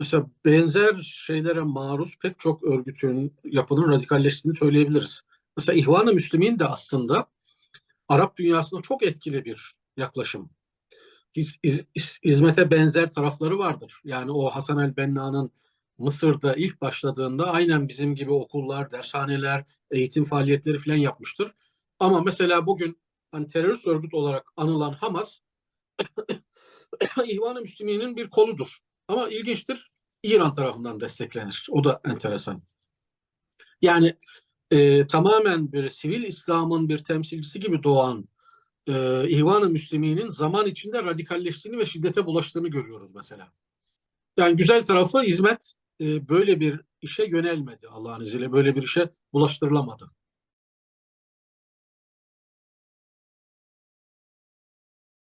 Mesela benzer şeylere maruz pek çok örgütün, yapının radikalleştiğini söyleyebiliriz. Mesela İhvan-ı Müslümin de aslında Arap dünyasında çok etkili bir yaklaşım. Hiz, hiz- hiz- hizmete benzer tarafları vardır. Yani o Hasan el-Benna'nın Mısır'da ilk başladığında aynen bizim gibi okullar, dershaneler, eğitim faaliyetleri falan yapmıştır. Ama mesela bugün hani terörist örgüt olarak anılan Hamas İhvan-ı Müslümin'in bir koludur. Ama ilginçtir İran tarafından desteklenir. O da enteresan. Yani e, tamamen böyle sivil İslam'ın bir temsilcisi gibi doğan e, İhvan-ı Müslümin'in zaman içinde radikalleştiğini ve şiddete bulaştığını görüyoruz mesela. Yani güzel tarafı hizmet e, böyle bir işe yönelmedi Allah'ın izniyle. Böyle bir işe bulaştırılamadı.